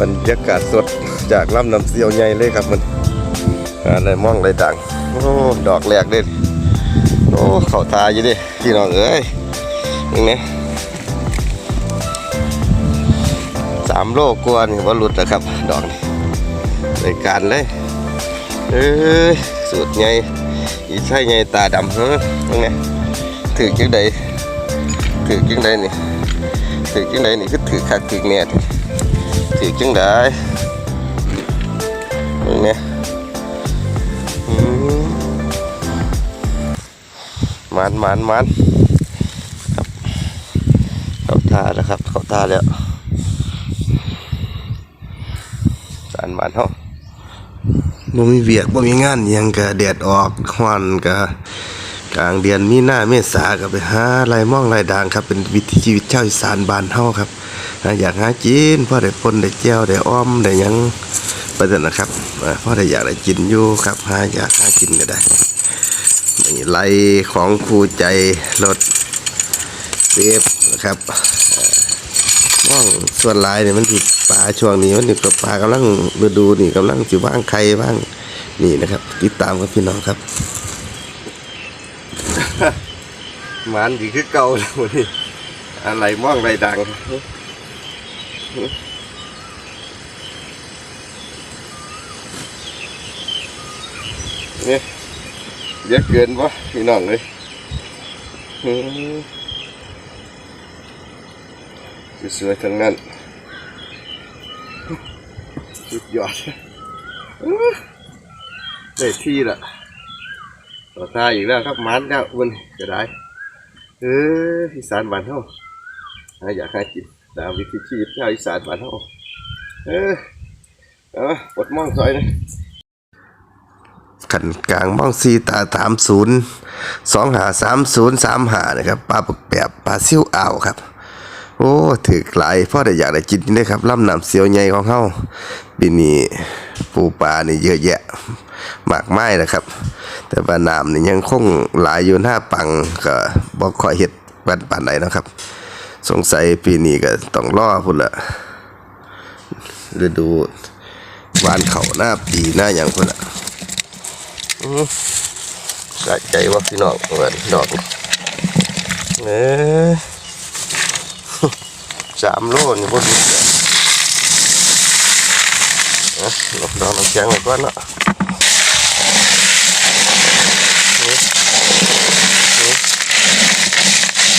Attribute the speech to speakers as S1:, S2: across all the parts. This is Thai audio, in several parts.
S1: บรรยากาศสดจากลำน้ำเสียวใหญ่เลยครับมันอะไรมองอะไรดังโอ้ดอกแรกเด็ดโอ้เข่าตาอยู่ดิพี่น้องเอ้ยนี่นะสามโลกวนว่าหลุดแล้วครับ ดอกนี่รายการเลยเอ้ยสุดใหญ่อีใช่ใหญ่ตาดำเฮ้ยนี่ไงถือจังใดถือจังใดนี่ถือจังใดนี่คือถือคักถือแน่ ถือจังใดนี่ไงอืมมันมันมันครับเข้าท่าแล้วครับ เข้าท่าแล้วสารมันเฮาบ่มีเวียกบ่มีงานยังก็แดดออกฮอนก็ กลางเดือนมีหน้าเมษาก็ไปหาไรม่องไรด่างครับ เป็นวิถีชีวิตชาวอีสานบานเฮาครับอยากหากินพ่อได้ปนได้แจ้วได้อ้อมได้ยังไปเถอะนะครับพ่อได้อยากได้กินอยู่ครับหาอยากหากินก็ได้นี่ไรของครูใจรถเวฟนะครับม่องส่วนลายเนี่ยมันติดปลาช่วงนี้มันติดกับปลากำลังฤดูนี่กำลังสิว่างไข่บ้างนี่นะครับ ติดตามกับพี่น้องครับ มันดีคือเก่าแล้วนี่อะไรม่องอะไรดังเนี่ยเยอะเกินปะพี่น้องเลยอืมสวยๆทั้งนั้นสุดยอดอื้อได้ที่ละ ต่อตาอีกแล้วครับมันแล้วอ้วนก็ได้ เอออีสานบ้านเฮาหาอยากใหากินตามวิถีชีวิตชาวอีสานบ้านเฮาเออเอาปลดมองซอยนะขันกลางหมองซีตาสามศูนย์สองหาสามศูนย์สามหานะครับปลาปกแบบปลาซิ่วอ่าวครับ โอ้ถือหลายพ่อได้อยากได้กินนี่ครับลำน้ำเสียวใหญ่ของเฮาปีนี้ ปูปลานี่เยอะแยะมากมายนะครับ แต่ว่าน้ำนี่ยังคงหลายอยู่หน้าปังก็บ่ค่อยเฮ็ดปานปานใดนนะครับ สงสัยปีนี้ก็ต้องรอพุ่นละฤดูหวานเขาหน้าปีหน้าหยังพุ่นละอื้อสะใจว่าพี่น้องเหมือนดอกนี่เอ้ยสามโลนี่บ่ดี หลยอะลองดอกน้ำแข็งไว้ก่อนเนาะ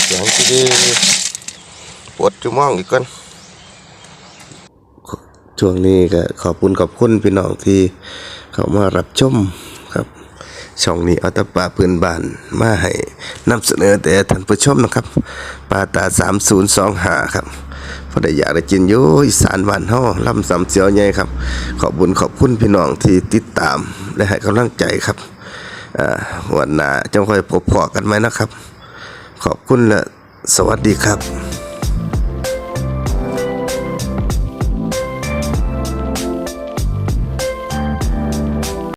S1: อย่างที่ดีปวดจุมองอีกก่อนช่วงนี้ก็ขอบคุณขอบคุณพี่น้องที่เข้ามารับชม ช่องนี้เอาแตปลาพื้นบ้านมาให้นำเสนอแต่ท่านผู้ชมนะครับปลาตา 3025 ครับพอได้อยากได้กินอยู่อีสานบ้านเฮาลำสำเสียวใหญ่ครับ ขอบคุญขอบคุณพี่น้องที่ติดตามและให้กำลังใจครับวันหน้าจงค่อยพบพอกันไหมนะครับ ขอบคุณและสวัสดีครับ